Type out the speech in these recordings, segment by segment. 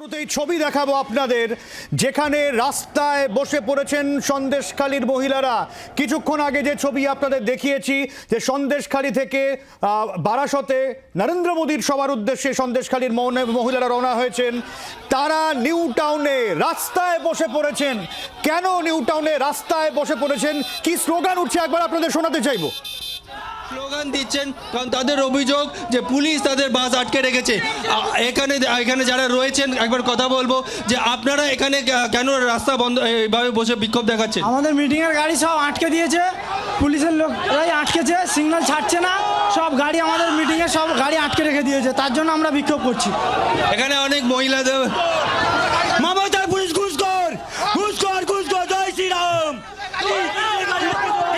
শুরুতেই ছবি দেখাবো আপনাদের। যেখানে রাস্তায় বসে পড়েছেন সন্দেশখালীর মহিলারা। কিছুক্ষণ আগে যে ছবি আপনাদের দেখিয়েছি, যে সন্দেশখালী থেকে বারাসতে নরেন্দ্র মোদীর সবার উদ্দেশ্যে সন্দেশখালীর মহিলারা রওনা হয়েছেন। তারা নিউ টাউনে রাস্তায় বসে পড়েছেন। কেন নিউ টাউনে রাস্তায় বসে পড়েছেন? কি স্লোগান উঠছে? একবার আপনাদের শোনাতে চাইব। স্লোগান দিচ্ছেন কারণ তাদের অভিযোগ যে পুলিশ তাদের বাস আটকে রেখেছে। এখানে এখানে যারা রয়েছেন একবার কথা বলব যে আপনারা এখানে কেন রাস্তা বন্ধ এইভাবে বসে বিক্ষোভ দেখাচ্ছেন? আমাদের মিটিংয়ের গাড়ি সব আটকে দিয়েছে পুলিশের লোকরাই আটকেছে সিগন্যাল ছাড়ছে না সব গাড়ি আমাদের মিটিংয়ে সব গাড়ি আটকে রেখে দিয়েছে তার জন্য আমরা বিক্ষোভ করছি। এখানে অনেক মহিলাদের মমতার পুলিশ ঘুষখোর ঘুষখোর ঘুষখোর জয় শ্রীরাম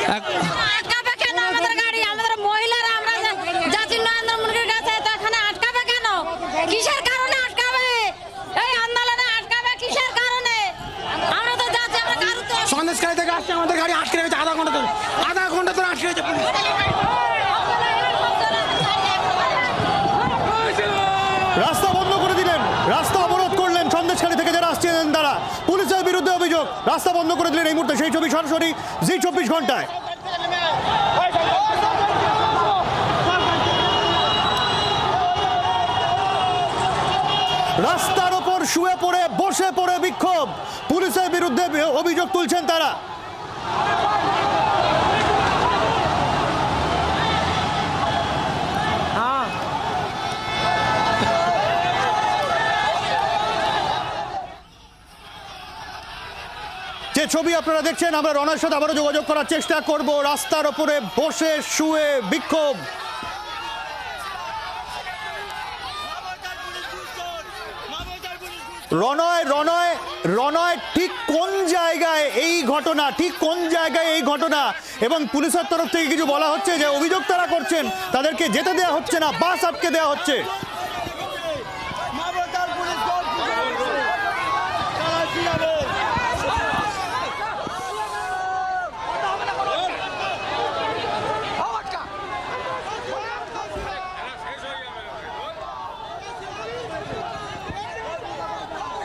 এক- আটকাবে কেন আমাদের গাড়ি আমাদের মহিলারা আমরা যা- যাচ্ছি নরেন্দ্র মোদীর কাছে তো এখানে আটকাবে কেন কিসের কারণে আটকাবে এই আন্দোলনে আটকাবে কিসের কারণে আমরা তো যাচ্ছি আমরা কারও তো সন্দেশকারী থেকে আসছে আমাদের গাড়ি আটকে রেখেছে, আধা ঘণ্টা ধরে। আধা ঘণ্টা ধরে আটকে রেখেছে পুলিশ। রাস্তা বন্ধ করে দিলেন। রাস্তা অবরোধ করলেন সন্দেশখালী থেকে যারা আসছিলেন তারা। পুলিশের বিরুদ্ধে অভিযোগ। রাস্তা বন্ধ করে দিলেন এই মুহূর্তে। সেই ছবি সরাসরি জি চব্বিশ ঘন্টায়। রাস্তার ওপর শুয়ে পড়ে, বসে পড়ে বিক্ষোভ। পুলিশের বিরুদ্ধে অভিযোগ তুলছেন তারা। যে ছবি আপনারা দেখছেন, আমরা রনার সাথে আবারও যোগাযোগ করার চেষ্টা করব। রাস্তার ওপরে বসে শুয়ে বিক্ষোভ। রনয় রনয় রনয় ঠিক কোন জায়গায় এই ঘটনা, ঠিক কোন জায়গায় এই ঘটনা? এবং পুলিশের তরফ থেকে কিছু বলা হচ্ছে যে অভিযোগ তারা করছেন, তাদেরকে যেতে দেওয়া হচ্ছে না, বাস আটকে দেওয়া হচ্ছে।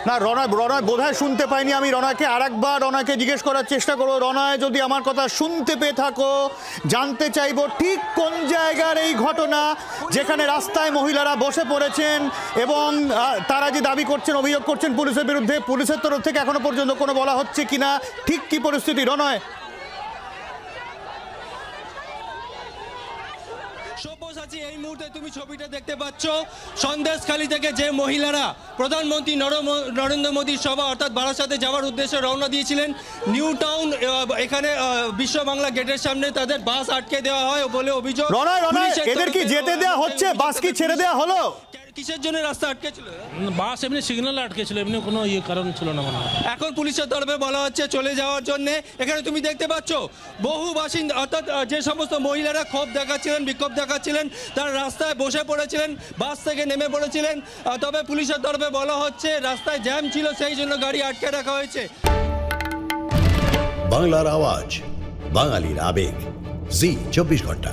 না রনয় রনয় বোধহয় শুনতে পাইনি আমি রনয়কে আরেকবার রনাকে জিজ্ঞেস করার চেষ্টা করব। রনয় যদি আমার কথা শুনতে পেয়ে থাকো, জানতে চাইব ঠিক কোন জায়গার এই ঘটনা যেখানে রাস্তায় মহিলারা বসে পড়েছেন এবং তারা যে দাবি করছেন, অভিযোগ করছেন পুলিশের বিরুদ্ধে, পুলিশের তরফ থেকে এখনও পর্যন্ত কোনো বলা হচ্ছে কিনা, ঠিক কি পরিস্থিতি? রনয়। সব্যসাচী এই মুহূর্তে তুমি ছবিটা দেখতে পাচ্ছ। সন্দেশখালী থেকে যে মহিলারা প্রধানমন্ত্রী নরেন্দ্র মোদীর সভা অর্থাৎ বারাসাতে যাওয়ার উদ্দেশ্যে রওনা দিয়েছিলেন নিউ টাউন এখানে বিশ্ব বাংলা গেটের সামনে তাদের বাস আটকে দেওয়া হয় বলে অভিযোগ। এদের কি যেতে দেওয়া হচ্ছে? বাস কি ছেড়ে দেওয়া হলো? কিসের জন্য রাস্তা আটকে ছিল বাস এমনি সিগন্যাল আটকে ছিল এমনি কোনো ইয়ে কারণ ছিল না মনে এখন পুলিশের তরফে বলা হচ্ছে চলে যাওয়ার জন্য। এখানে তুমি দেখতে পাচ্ছ বহু বাসিন্দা অর্থাৎ যে সমস্ত মহিলারা ক্ষোভ দেখাচ্ছিলেন বিক্ষোভ দেখাচ্ছিলেন তারা রাস্তায় বসে পড়েছিলেন বাস থেকে নেমে পড়েছিলেন। তবে পুলিশের তরফে বলা হচ্ছে রাস্তায় জ্যাম ছিল সেই জন্য গাড়ি আটকে রাখা হয়েছে। বাংলার আওয়াজ বাঙালির আবেগ। জি চব্বিশ ঘণ্টা।